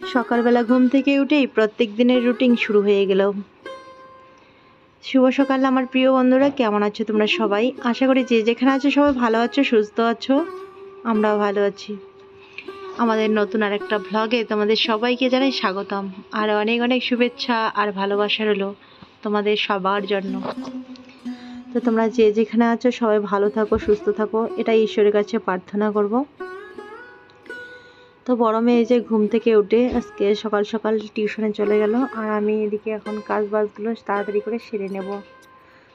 সকালবেলা ঘুম থেকে উঠেই প্রত্যেক দিনের রুটিন শুরু হয়ে গেল। শুভ সকাল আমার প্রিয় বন্ধুরা, কেমন আছো তোমরা সবাই? আশা করি যে যেখানে আছো সবাই ভালো আছো, সুস্থ আছো, আমরাও ভালো আছি। আমাদের নতুন আর একটা ভ্লগে তোমাদের সবাইকে জানাই স্বাগতম। আর অনেক অনেক শুভেচ্ছা আর ভালোবাসা রইল তোমাদের সবার জন্য। তো তোমরা যে যেখানে আছো সবাই ভালো থাকো, সুস্থ থাকো। এটাই ঈশ্বরের কাছে প্রার্থনা করব। তো বড় মেয়ে যে ঘুম থেকে উঠে আজকে সকাল সকাল টিউশনে চলে গেল আর আমি এদিকে এখন কাজ বাজগুলো তাড়াতাড়ি করে সেরে নেব।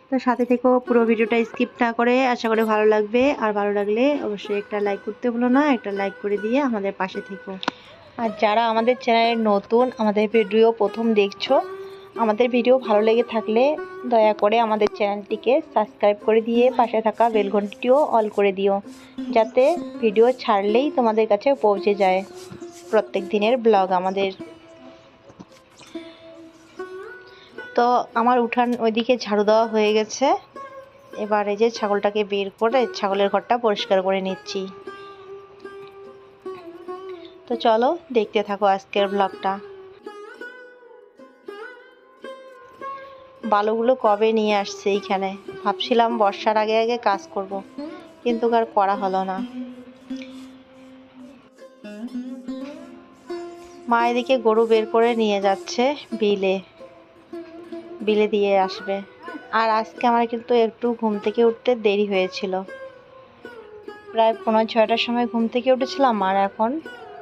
তো সাথে থেকেও পুরো ভিডিওটা স্কিপ না করে আশা করি ভালো লাগবে। আর ভালো লাগলে অবশ্যই একটা লাইক করতে ভুলো না, একটা লাইক করে দিয়ে আমাদের পাশে থেকো। আর যারা আমাদের চ্যানেলে নতুন, আমাদের ভিডিও প্রথম দেখছ আমাদের ভিডিও ভালো লেগে থাকলে দয়া করে আমাদের চ্যানেলটিকে সাবস্ক্রাইব করে দিয়ে পাশে থাকা বেল ঘন্টিটিও অল করে দিও, যাতে ভিডিও ছাড়লেই তোমাদের কাছে পৌঁছে যায়। প্রত্যেক দিনের ব্লগ আমাদের। তো আমার উঠান ওইদিকে ঝাড়ু দেওয়া হয়ে গেছে। এবার এই যে ছাগলটাকে বের করে ছাগলের ঘরটা পরিষ্কার করে নিচ্ছি। তো চলো দেখতে থাকো আজকের ব্লগটা। বালুগুলো কবে নিয়ে আসছে এইখানে? ভাবছিলাম বর্ষার আগে আগে কাজ করব, কিন্তু আর করা হলো না। মা এদিকে গরু বের করে নিয়ে যাচ্ছে বিলে। বিলে দিয়ে আসবে। আর আজকে আমার কিন্তু একটু ঘুম থেকে উঠতে দেরি হয়েছিল। প্রায় পনেরো ছয়টার সময় ঘুম থেকে উঠেছিলাম, আর এখন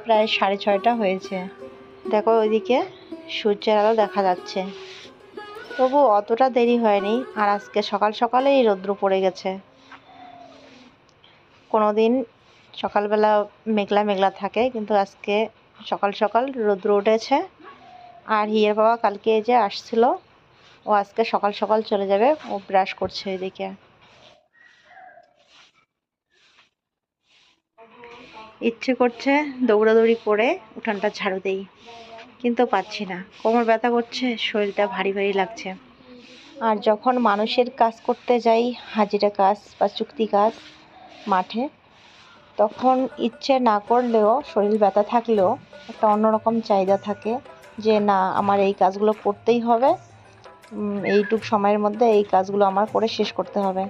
প্রায় সাড়ে ছয়টা হয়েছে। দেখো ওইদিকে সূর্যের আলো দেখা যাচ্ছে। তবু অতটা দেরি হয়নি। আর আজকে সকাল সকালেই রৌদ্র পড়ে গেছে। কোনো দিন সকালবেলা মেঘলা মেঘলা থাকে, কিন্তু আজকে সকাল সকাল রৌদ্র উঠেছে। আর হিয়ের বাবা কালকে যে আসছিল, ও আজকে সকাল সকাল চলে যাবে। ও ব্রাশ করছে এদিকে। ইচ্ছে করছে দৌড়াদৌড়ি করে উঠানটা ঝাড়ু দেই। কিন্তু পাচ্ছি না। কোমর ব্যথা করছে, শরীরটা ভারী ভারী লাগছে। আর যখন মানুষের কাজ করতে যাই, হাজিরা কাজ বা চুক্তি কাজ মাঠে, তখন ইচ্ছে না করলেও শরীর ব্যথা থাকলেও একটা অন্যরকম চাহিদা থাকে যে, না, আমার এই কাজগুলো করতেই হবে। এইটুক সময়ের মধ্যে এই কাজগুলো আমার করে শেষ করতে হবে।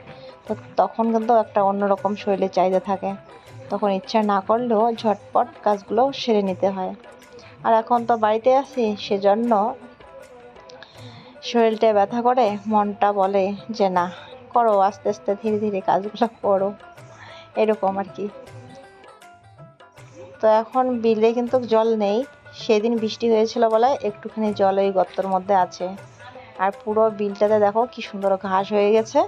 তো তখন কিন্তু একটা অন্যরকম শরীরের চাহিদা থাকে। তখন ইচ্ছা না করলেও ঝটপট কাজগুলো সেরে নিতে হয়। আর এখন তো বাড়িতে আছি, সেজন্য শরীরটা ব্যথা করে, মনটা বলে যে না, করো, আস্তে আস্তে ধীরে ধীরে কাজগুলো করো। এরকম আর কি। তো এখন বিলে কিন্তু জল নেই, সেদিন বৃষ্টি হয়েছিল বলে একটুখানি জল ওই গর্তর মধ্যে আছে। আর পুরো বিলটাতে দেখো কি সুন্দর ঘাস হয়ে গেছে,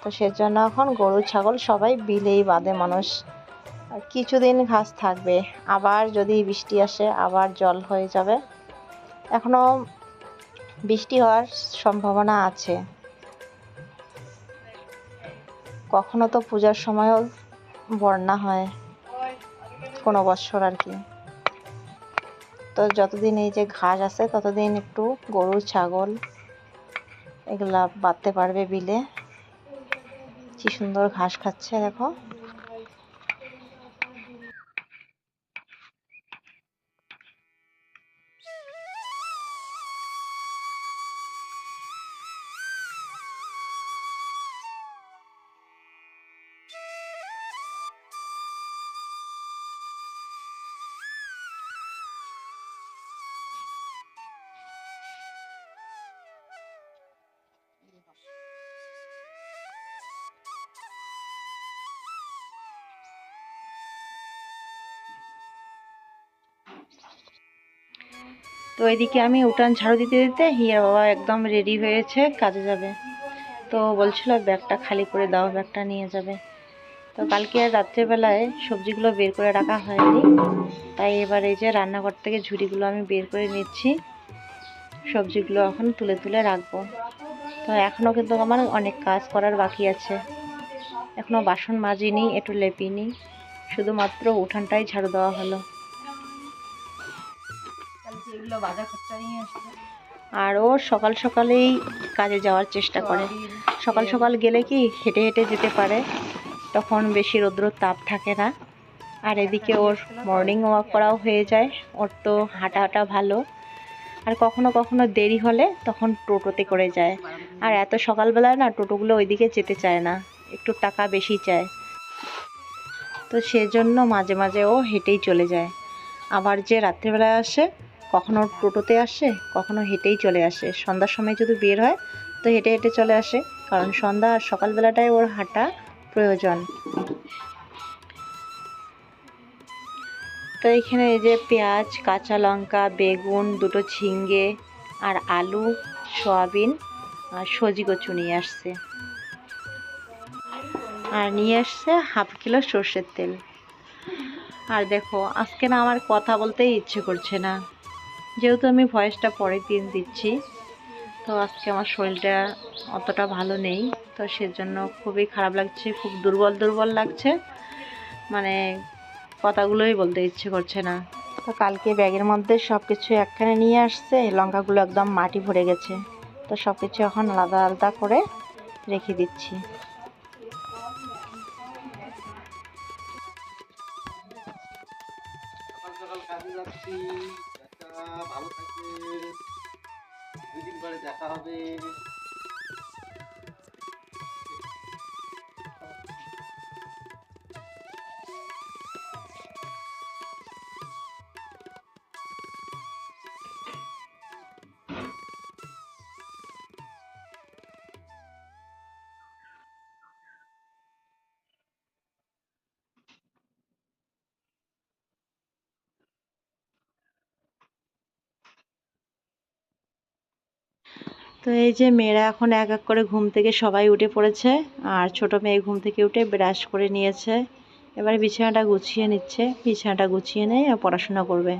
তো সেজন্য এখন গরু, ছাগল সবাই বিলেই বাঁধে মানুষ। আর কিছুদিন ঘাস থাকবে। আবার যদি বৃষ্টি আসে, আবার জল হয়ে যাবে। এখনও বৃষ্টি হওয়ার সম্ভাবনা আছে। কখনো তো পূজার সময়ও বন্যা হয়, কোনো বছর আর কি। তো যতদিন এই যে ঘাস আছে, ততদিন একটু গরু, ছাগল এগুলা বাঁধতে পারবে বিলে। কি সুন্দর ঘাস খাচ্ছে, দেখো। তো এদিকে আমি উঠান ঝাড়ু দিতে দিতে হিয়ার বাবা একদম রেডি হয়েছে, কাজে যাবে। তো বলছিল ব্যাগটা খালি করে দাও, ব্যাগটা নিয়ে যাবে। তো কালকে আর রাত্রেবেলায় সবজিগুলো বের করে রাখা হয়নি। তাই এবার এই যে রান্নাঘর থেকে ঝুড়িগুলো আমি বের করে নিচ্ছি। সবজিগুলো এখন তুলে তুলে রাখব। তো এখনও কিন্তু আমার অনেক কাজ করার বাকি আছে। এখনও বাসন মাজিনি, একটু লেপিনি। শুধুমাত্র উঠানটাই ঝাড়ু দেওয়া হলো। আর ও সকাল সকালেই কাজে যাওয়ার চেষ্টা করে। সকাল সকাল গেলে কি হেঁটে হেঁটে যেতে পারে তখন বেশি রৌদ্র তাপ থাকে না। আর এদিকে ওর মর্নিং ওয়াক করাও হয়ে যায় ওর তো হাঁটা হাঁটা ভালো। আর কখনো কখনো দেরি হলে তখন টোটোতে করে যায়। আর এত সকালবেলায় না টোটোগুলো ওইদিকে যেতে চায় না একটু টাকা বেশি চায়। তো সেজন্য মাঝে মাঝে ও হেঁটেই চলে যায়। আবার যে রাত্রিবেলায় আসে কখনো টোটোতে আসে, কখনো হেঁটেই চলে আসে। সন্ধ্যার সময় যদি বের হয়, তো হেঁটে হেঁটে চলে আসে। কারণ সন্ধ্যা আর সকালবেলাটায় ওর হাঁটা প্রয়োজন। তো এখানে এই যে পেঁয়াজ, কাঁচা লঙ্কা, বেগুন, দুটো ঝিঙ্গে আর আলু, সয়াবিন আর সজি কচু নিয়ে আসছে। আর নিয়ে আসছে হাফ কিলো সর্ষের তেল। আর দেখো, আজকে না আমার কথা বলতেই ইচ্ছে করছে না। যেহেতু আমি ভয়েসটা পরের দিন দিচ্ছি তো আজকে আমার শরীরটা অতটা ভালো নেই তো সেজন্য খুবই খারাপ লাগছে খুব দুর্বল দুর্বল লাগছে। মানে কথাগুলোই বলতে ইচ্ছে করছে না। তো কালকে ব্যাগের মধ্যে সব কিছু একখানে নিয়ে আসছে লঙ্কাগুলো একদম মাটি ভরে গেছে। তো সব কিছু এখন আলাদা আলাদা করে রেখে দিচ্ছি। সকাল সকাল কাজে যাচ্ছি। ভালো থাকবেন। দুদিন পরে দেখা হবে। এই যে মেয়েরা এখন এক এক করে ঘুম থেকে সবাই উঠে পড়েছে, আর ছোট মেয়ে ঘুম থেকে উঠে ব্রাশ করে নিয়েছে। এবারে বিছানাটা গুছিয়ে নিচ্ছে, বিছানাটা গুছিয়ে নিয়ে পড়াশোনা করবে।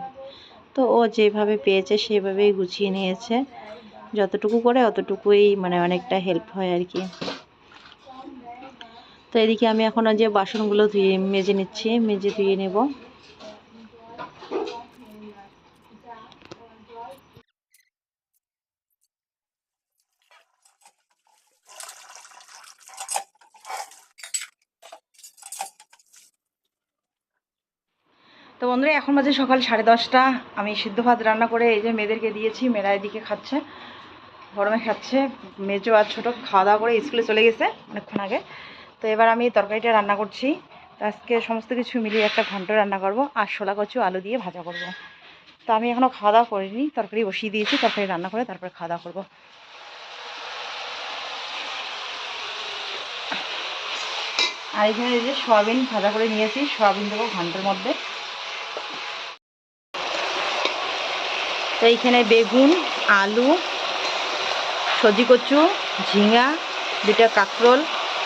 তো ও যেভাবে পেয়েছে সেভাবেই গুছিয়ে নিয়েছে। যতটুকু করে অতটুকুই মানে অনেকটা হেল্প হয় আর কি। তো এদিকে আমি এখন যে বাসনগুলো ধুয়ে, মেজে নিচ্ছি, মেজে ধুয়ে নেব তো বন্ধুরা, এখন বাজে সকাল সাড়ে দশটা। আমি সিদ্ধ ভাত রান্না করে এই যে মেয়েদেরকে দিয়েছি, মেয়েরা এদিকে খাচ্ছে, গরমে খাচ্ছে। মেজো আর ছোটো খাওয়া দাওয়া করে স্কুলে চলে গেছে অনেকক্ষণ আগে। তো এবার আমি তরকারিটা রান্না করছি। তো আজকে সমস্ত কিছু মিলিয়ে একটা ঘন্ট রান্না করব, আর শোলা কচু আলু দিয়ে ভাজা করব। তো আমি এখনও খাওয়া দাওয়া করিনি, তরকারি বসিয়ে দিয়েছি, তরকারি রান্না করে তারপরে খাওয়া দাওয়া করব। আর এখানে যে সয়াবিন ভাজা করে নিয়েছি, সয়াবিন দেবো ঘণ্টার মধ্যে। তো এইখানে বেগুন, আলু, সজি কচু, ঝিঙা দুটা কাঁকরোল,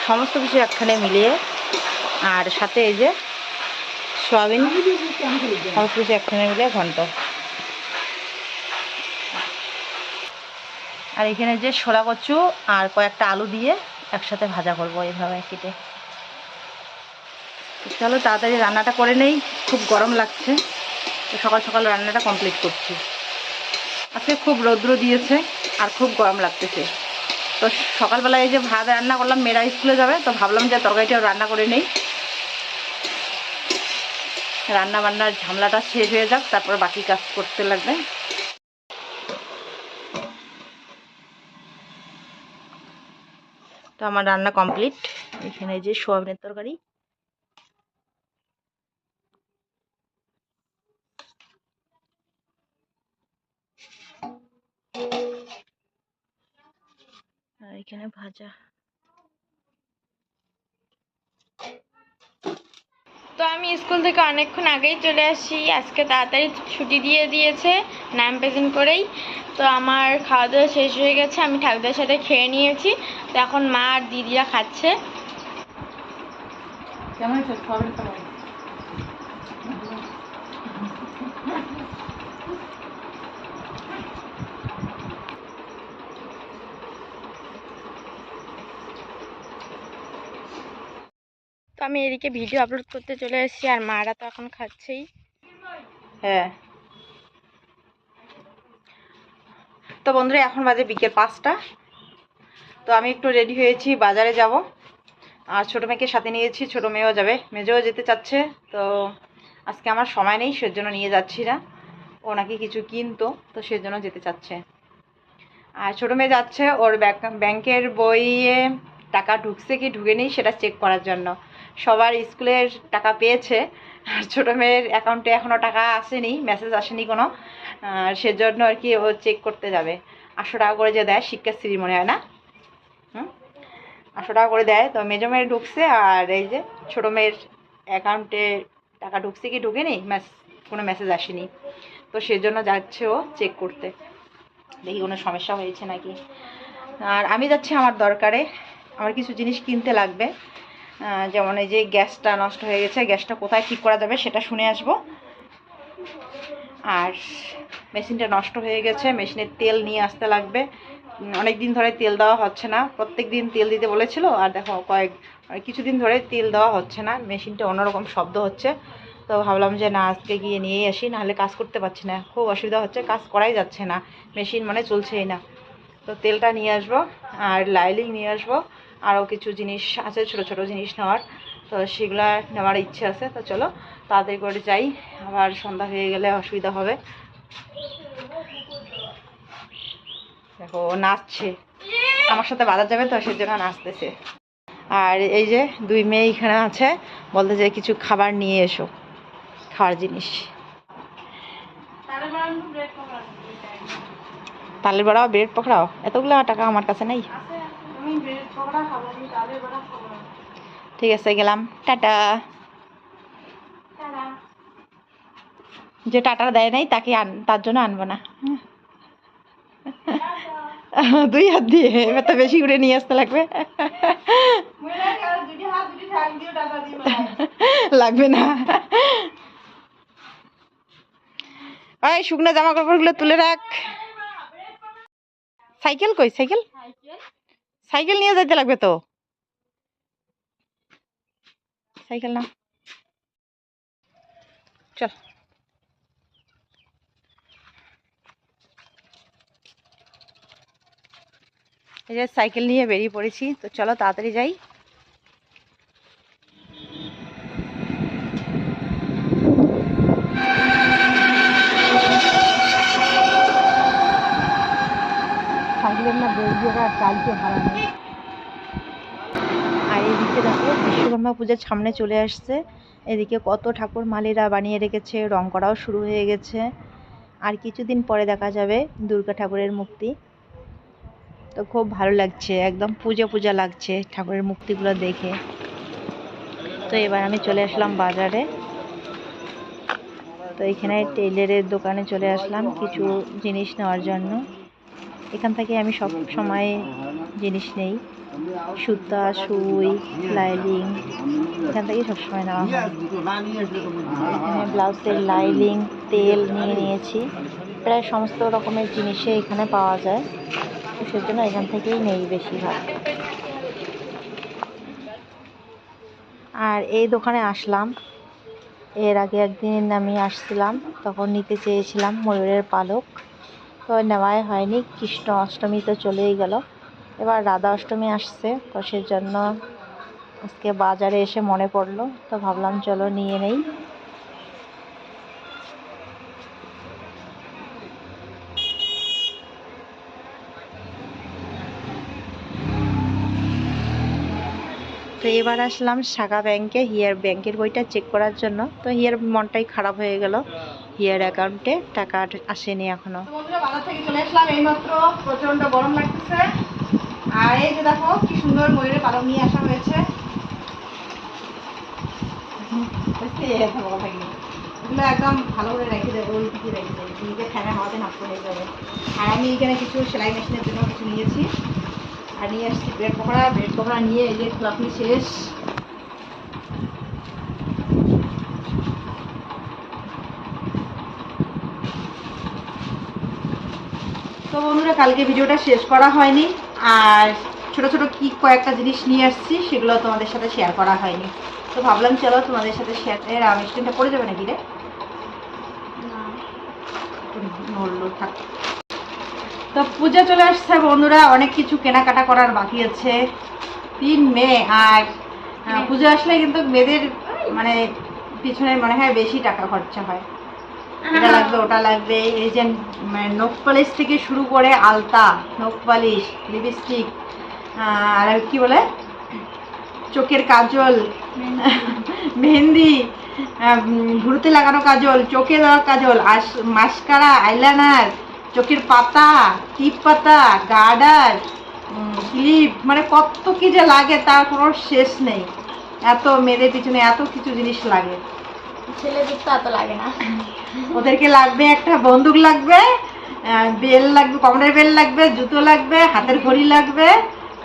সমস্ত কিছু একখানে মিলিয়ে। আর সাথে এই যে সয়াবিন, সমস্ত কিছু একখানে মিলিয়ে ঘন্ট। আর এখানে যে শোলা কচু আর কয়েকটা আলু দিয়ে একসাথে ভাজা করব এইভাবে কেটে। চলো তাড়াতাড়ি রান্নাটা করে নেই, খুব গরম লাগছে। তো সকাল সকাল রান্নাটা কমপ্লিট করছি। আজকে খুব রৌদ্র দিয়েছে আর খুব গরম লাগতেছে। তো সকালবেলায় যে ভাত রান্না করলাম, মেয়েরা স্কুলে যাবে, তো ভাবলাম যে তরকারিটাও রান্না করে নেই। রান্না বান্নার ঝামলাটা শেষ হয়ে যাক, তারপর বাকি কাজ করতে লাগবে। তো আমার রান্না কমপ্লিট। এখানে যে সোয়াবিনের তরকারি। এখানে ভাজা। তো আমি স্কুল থেকে অনেকক্ষণ আগেই চলে আসি। আজকে তাড়াতাড়ি ছুটি দিয়ে দিয়েছে নাম প্রেজেন্ট করেই। তো আমার খাওয়া দাওয়া শেষ হয়ে গেছে আমি ঠাকুরদার সাথে খেয়ে নিয়েছি। তো এখন মা আর দিদিরা খাচ্ছে। কেমন? আমি এদিকে ভিডিও আপলোড করতে চলে এসেছি আর মারা তো এখন খাচ্ছেই। হ্যাঁ। তো বন্ধুরা, এখন বাজে বিকেল পাঁচটা। তো আমি একটু রেডি হয়েছি, বাজারে যাব। আর ছোটো মেয়েকে সাথে নিয়েছি, ছোটো মেয়েও যাবে, মেজেও যেতে চাচ্ছে। তো আজকে আমার সময় নেই, সেজন্য নিয়ে যাচ্ছি না। ও নাকি কিছু কিনতো, তো সেজন্য যেতে চাচ্ছে। আর ছোটো মেয়ে যাচ্ছে, ওর ব্যাক- ব্যাংকের বইয়ে টাকা ঢুকছে কি ঢুকেনি, সেটা চেক করার জন্য। সবার স্কুলের টাকা পেয়েছে। আর ছোটো মেয়ের অ্যাকাউন্টে এখনও টাকা আসেনি মেসেজ আসেনি কোনো। সেজন্য আর কি ও চেক করতে যাবে। আটশো টাকা করে যে দেয় শিক্ষাশ্রী মনে হয় না? হুম? আটশো টাকা করে দেয়। তো মেজো মেয়ের ঢুকছে আর এই যে ছোটো মেয়ের অ্যাকাউন্টে টাকা ঢুকছে কি ঢুকেনি? ম্যাস কোনো মেসেজ আসেনি। তো সেজন্য যাচ্ছে ও চেক করতে। দেখি কোনো সমস্যা হয়েছে নাকি। আর আমি যাচ্ছি আমার দরকারে। আমার কিছু জিনিস কিনতে লাগবে। যেমন এই যে গ্যাসটা নষ্ট হয়ে গেছে, গ্যাসটা কোথায় ঠিক করা যাবে সেটা শুনে আসব। আর মেশিনটা নষ্ট হয়ে গেছে, মেশিনের তেল নিয়ে আসতে লাগবে। অনেক দিন ধরে তেল দেওয়া হচ্ছে না। প্রত্যেক দিন তেল দিতে বলেছিল, আর দেখো কয়েক কিছুদিন ধরে তেল দেওয়া হচ্ছে না। মেশিনটা অন্যরকম শব্দ হচ্ছে। তো ভাবলাম যে না, আজকে গিয়ে নিয়েই আসি, নাহলে কাজ করতে পারছি না। খুব অসুবিধা হচ্ছে, কাজ করাই যাচ্ছে না। মেশিন মানে চলছেই না। তো তেলটা নিয়ে আসব, আর লাইলিং নিয়ে আসব। আরও কিছু জিনিস আছে, ছোট ছোট জিনিস নেওয়ার। তো সেগুলো নেওয়ার ইচ্ছে আছে, তো চলো তাড়াতাড়ি করে যাই। আবার সন্ধ্যা হয়ে গেলে অসুবিধা হবে। দেখো নাচছে। আমার সাথে বাজার যাবে তো, সেজন্য নাচতেছে। আর এই যে দুই মেয়ে এখানে আছে, বলতে যে কিছু খাবার নিয়ে এসো, খাওয়ার জিনিস। তালের বড়াও ব্রেড পকোড়াও? এতগুলো টাকা আমার কাছে নেই। ঠিক আছে গেলাম। টাটা। যে টাটা দেয় নাই তাকে আন তার জন্য আনব না। দুই হাত দিয়ে এবার তো বেশি করে নিয়ে আসতে লাগবে। লাগবে না। ওই শুকনো জামা কাপড়গুলো তুলে রাখ। সাইকেল কই সাইকেল? সাইকেল নিয়ে যেতে লাগবে তো? সাইকেল না চল। এই যে সাইকেল নিয়ে বেরিয়ে পড়েছি, তো চলো তাড়াতাড়ি যাই সাইকেলের না দিয়ে আর এদিকে দেখো, বিশ্বকর্মা পূজার সামনে চলে আসছে। এদিকে কত ঠাকুর মালিরা বানিয়ে রেখেছে, রং করাও শুরু হয়ে গেছে। আর কিছুদিন পরে দেখা যাবে দুর্গা ঠাকুরের মূর্তি। তো খুব ভালো লাগছে, একদম পূজা পূজা লাগছে ঠাকুরের মূর্তিগুলো দেখে। তো এবার আমি চলে আসলাম বাজারে। তো এখানে টেইলারের দোকানে চলে আসলাম কিছু জিনিস নেওয়ার জন্য। এখান থেকে আমি সব সময় জিনিস নেই। সুতা, সুই লাইলিং এখান থেকে সবসময় নেওয়া হয়। এখানে ব্লাউজের লাইলিং তেল নিয়ে নিয়েছি। প্রায় সমস্ত রকমের জিনিসে এখানে পাওয়া যায়। সেজন্য এখান থেকেই নেই বেশিরভাগ। আর এই দোকানে আসলাম। এর আগে একদিন আমি আসছিলাম, তখন নিতে চেয়েছিলাম ময়ূরের পালক। নেওয়াই হয়নি। কৃষ্ণ অষ্টমী তো চলেই গেল। এবার রাধা অষ্টমী আসছে, তো সেজন্য আজকে বাজারে এসে মনে পড়ল। তো ভাবলাম, চলো নিয়ে নেই। তো এবার আসলাম শাখা ব্যাংকে, হিয়ার ব্যাংকের বইটা চেক করার জন্য। তো হিয়ার মনটাই খারাপ হয়ে গেল। হিয়ার অ্যাকাউন্টে টাকা আসেনি এখনও। প্রচণ্ড গরম লাগতেছে। আর এই যে দেখো, কি সুন্দর ময়ূরের পালক নিয়ে আসা হয়েছে। একদম ভালো করে রেখে দেবো রেখে দেবো দিকে ফ্যানে হাওয়াতে নষ্ট হয়ে যাবে। আর আমি এখানে কিছু সেলাই মেশিনের জন্য কিছু নিয়েছি। আর নিয়ে আসছি ব্রেড পকোড়া ব্রেড পকোড়া নিয়ে এই যে খোলাখুলি শেষ। তো বন্ধুরা কালকে ভিডিওটা শেষ করা হয়নি আর ছোট ছোট কি কয়েকটা জিনিস নিয়ে আসছি সেগুলো তোমাদের সাথে শেয়ার করা হয়নি। তো ভাবলাম চলো তোমাদের সাথে শেয়ার এর অনুষ্ঠানটা পড়ে যাবে নাকি রে? নড়লো থাক। তো পূজা চলে আসছে বন্ধুরা অনেক কিছু কেনাকাটা করার বাকি আছে। তিন মে আর হ্যাঁ, পুজো আসলে কিন্তু মেয়েদের মানে পিছনে মনে হয় বেশি টাকা খরচা হয়। এটা লাগবে ওটা লাগবে। এই যে মানে নখ পালিশ থেকে শুরু করে আলতা নখ পালিশ লিপস্টিক আর কি বলে? চোখের কাজল মেহেন্দি। ভুরুতে লাগানো কাজল চোখে দেওয়া কাজল আস মাস্কারা আইলাইনার চোখের পাতা টিপ পাতা গার্ডার ক্লিপ মানে কত কি যে লাগে তার কোনো শেষ নেই। এত মেয়েদের পিছনে এত কিছু জিনিস লাগে। ছেলেদের তো এত লাগে না। ওদেরকে লাগবে একটা বন্দুক লাগবে বেল লাগবে কমরের বেল লাগবে জুতো লাগবে হাতের ঘড়ি লাগবে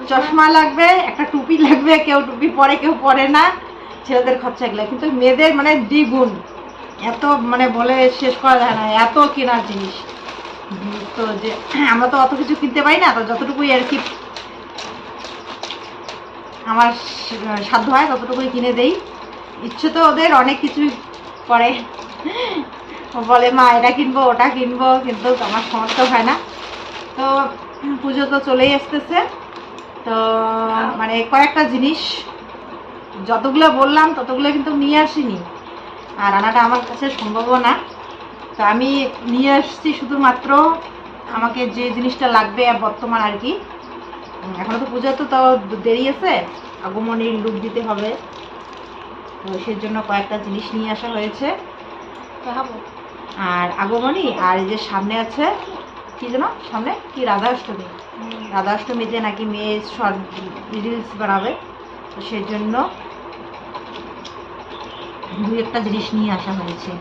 চশমা লাগবে একটা টুপি লাগবে কেউ টুপি পরে কেউ পরে না। ছেলেদের খরচা এগুলো। কিন্তু মেয়েদের মানে দ্বিগুণ। এত মানে বলে শেষ করা যায় না। এত কেনার জিনিস। তো যে, আমরা তো অত কিছু কিনতে পারি না, তো যতটুকুই আর কি আমার সাধ্য হয় ততটুকুই কিনে দেই। ইচ্ছে তো ওদের, অনেক কিছুই করে। বলে, মা, এটা কিনবো, ওটা কিনবো, কিন্তু আমার সমর্থ হয় না। তো পুজো তো চলেই আসতেছে। তো মানে কয়েকটা জিনিস, যতগুলো বললাম ততগুলো কিন্তু নিয়ে আসিনি। আর আনাটা আমার কাছে সম্ভবও না। তো আমি নিয়ে আসছি শুধুমাত্র আমাকে যে জিনিসটা লাগবে বর্তমান আর কি। উম, এখনও তো পুজো তো তাও দেরি আছে। আগমনীর লুক দিতে হবে। তো সেই জন্য কয়েকটা জিনিস নিয়ে আসা হয়েছে। আর আগমনী আর এই যে সামনে আছে কি যেন? সামনে? কি? রাধা অষ্টমী রাধা অষ্টমীতে নাকি মেয়ে শর্ট রিলস বানাবে। তো সেই জন্য দু একটা জিনিস নিয়ে আসা হয়েছে।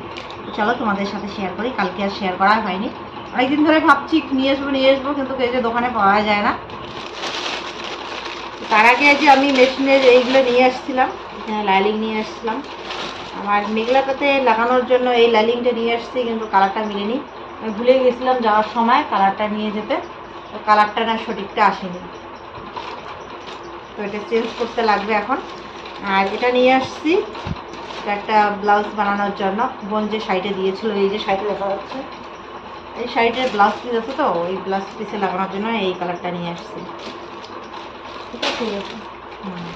চলো তোমাদের সাথে শেয়ার করি। কালকে আর শেয়ার করা হয়নি। অনেকদিন ধরে ভাবছি, নিয়ে আসব নিয়ে আসব, কিন্তু এই যে দোকানে পাওয়া যায় না। তার আগে যে আমি মেশিনের এইগুলো নিয়ে আসছিলাম, এখানে লাইলিং নিয়ে আসছিলাম। আমার মেঘলাটাতে লাগানোর জন্য এই লাইলিংটা নিয়ে আসছি, কিন্তু কালারটা মিলেনি। আমি ভুলে গেছিলাম যাওয়ার সময় কালারটা নিয়ে যেতে। তো কালারটা না সঠিকটা আসেনি। তো এটা চেঞ্জ করতে লাগবে এখন। আর এটা নিয়ে আসছি। একটা ব্লাউজ বানানোর জন্য। বোন যে শাড়িটা দিয়েছিল এই যে শাড়িটা দেখা যাচ্ছে। এই শাড়িটার ব্লাউজ পিস আছে তো? ওই ব্লাউজ পিসে লাগানোর জন্য এই কালারটা নিয়ে আসছি। ঠিক আছে। হুম।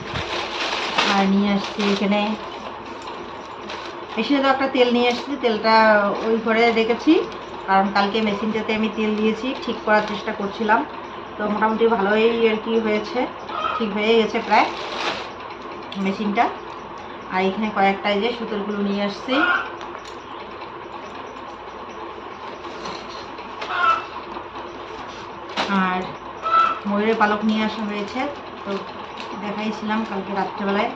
আর নিয়ে আসছি এখানে। মেশিনে তো একটা তেল নিয়ে আসছি তেলটা ওই ঘরে রেখেছি। কারণ কালকে মেশিনটাতে আমি তেল দিয়েছি ঠিক করার চেষ্টা করছিলাম। তো মোটামুটি ভালোই আর কি হয়েছে ঠিক হয়ে গেছে প্রায় মেশিনটা। আর এখানে কয়েকটা যে সুতোরগুলো নিয়ে আসছি। আর ময়ূরের পালক নিয়ে আসা হয়েছে, তো দেখাইছিলাম কালকে রাত্রেবেলায়।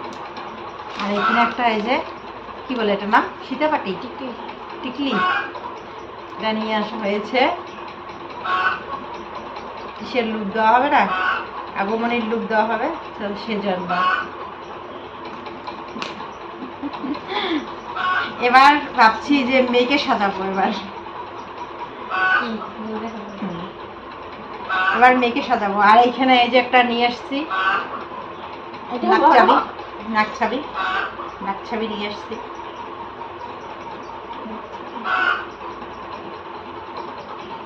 আর এখানে একটা এই যে, কি বলে এটা না সীতাপাটি, টিকলি টিকলি। এটা নিয়ে আসা হয়েছে। কিসের লুক দেওয়া হবে না? আগমনের লুক দেওয়া হবে সেজন্য এবার ভাবছি যে মেয়েকে সাজাবো এবার। এবার মেয়েকে সাজাবো। আর এইখানে এই যে একটা নিয়ে আসছি এটা নাক বড়। নাক চাবি নিয়ে আসছি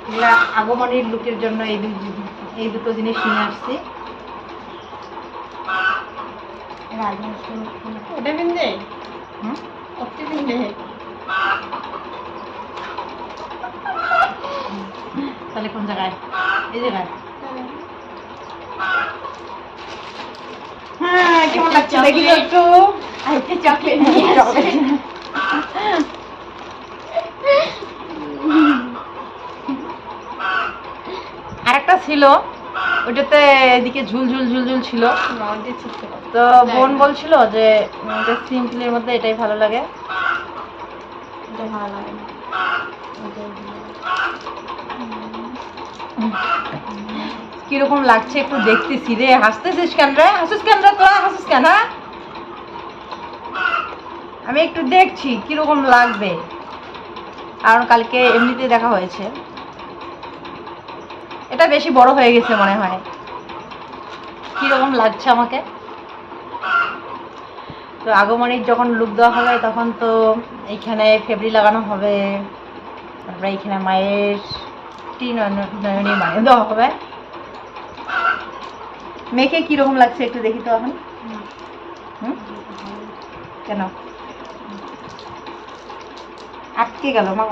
এগুলা আগমনীর লুকের জন্য এই এই দুটো জিনিস নিয়ে আসছি। ওটা পিনবে হুম? কত পিনবে তাহলে কোন জায়গায় এই জায়গায় হ্যাঁ কেমন লাগছে দেখি একটু আইতে চকলেট নিয়ে আরেকটা ছিল ওটাতে এদিকে ঝুল ঝুল ঝুল ঝুল ছিল। তো বোন বলছিল যে সিম্পলের মধ্যে এটাই লাগে। ভালো লাগে। কীরকম লাগছে একটু দেখতেছি রে। হাসতেছিস কেন রে? হাসিস কেন রে তোরা? হাসিস কেন? হ্যাঁ? আমি একটু দেখছি কীরকম লাগবে। কারণ কালকে এমনিতে দেখা হয়েছে। এটা বেশি বড় হয়ে গেছে মনে হয়। কীরকম লাগছে আমাকে? তো আগমনির যখন লুক দেওয়া হবে, তখন তো এইখানে ফেব্রি লাগানো হবে। তারপরে এইখানে মায়ের টি নয়ন- মানে দেওয়া হবে। মেয়েকে কীরকম লাগছে একটু দেখি তো এখন। কেন? আটকে গেল, মা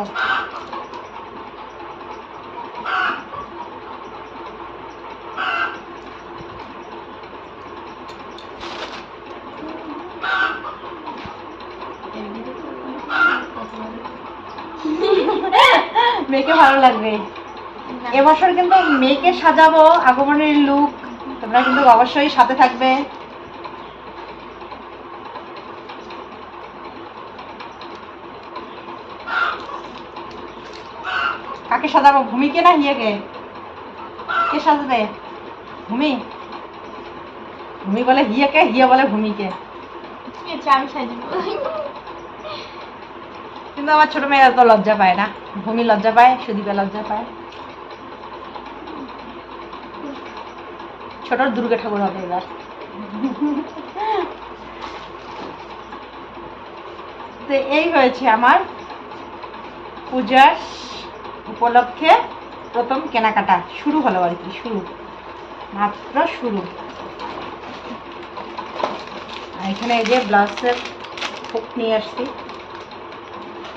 মেয়েকে ভালো লাগবে। এবছর কিন্তু মেয়েকে সাজাবো আগমনের লুক তোমরা কিন্তু অবশ্যই সাথে থাকবে। কাকে সাজাবো? ভূমিকে না হিয়েকে কে সাজবে? ভূমি? ভূমি বলে হিয়েকে হিয়ে বলে ভূমিকে। ঠিক আছে আমি সাজবো কিন্তু আমার ছোট মেয়েরা তো লজ্জা পায় না। ভূমি লজ্জা পায়, সুদীপে লজ্জা পায়। ছোট দুর্গা ঠাকুর হবে এবার। তো এই হয়েছে আমার পূজার উপলক্ষে প্রথম কেনাকাটা। শুরু হলো আর কি, শুরু। মাত্র শুরু। এখানে এই যে ব্লাউজের হুক নিয়ে আসছি।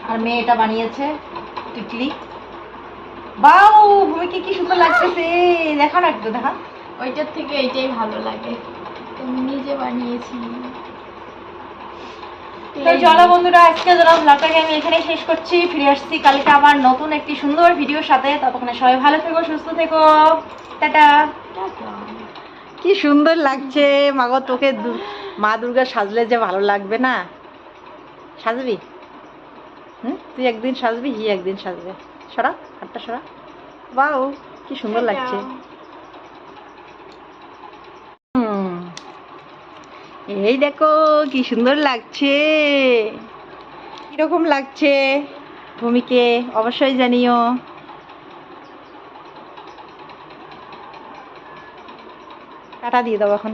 আর মেয়ে এটা বানিয়েছে। টিকলি বাউ ভূমিকে কি সুন্দর লাগতেছে? দেখা না একটু দেখা। ওইটার থেকে এইটাই ভালো লাগে। আমি নিজে বানিয়েছি। তো চলো বন্ধুরা আজকে যারা ব্লগটাকে আমি এখানেই শেষ করছি। ফিরে আসছি কালকে আবার নতুন একটি সুন্দর ভিডিওর সাথে। ততক্ষণে সবাই ভালো থেকো সুস্থ থেকো। টাটা। টাটা। কি সুন্দর লাগছে। মাগো তোকে মা দুর্গা সাজলে যে ভালো লাগবে না? সাজবি? হুম? তুই একদিন সাজবি হি একদিন সাজবে। সরা হাতটা সরা। বাউ কি সুন্দর লাগছে। এই দেখো কি সুন্দর লাগছে। কীরকম লাগছে? ভূমিকে অবশ্যই জানিও। কাটা দিয়ে দাও এখন।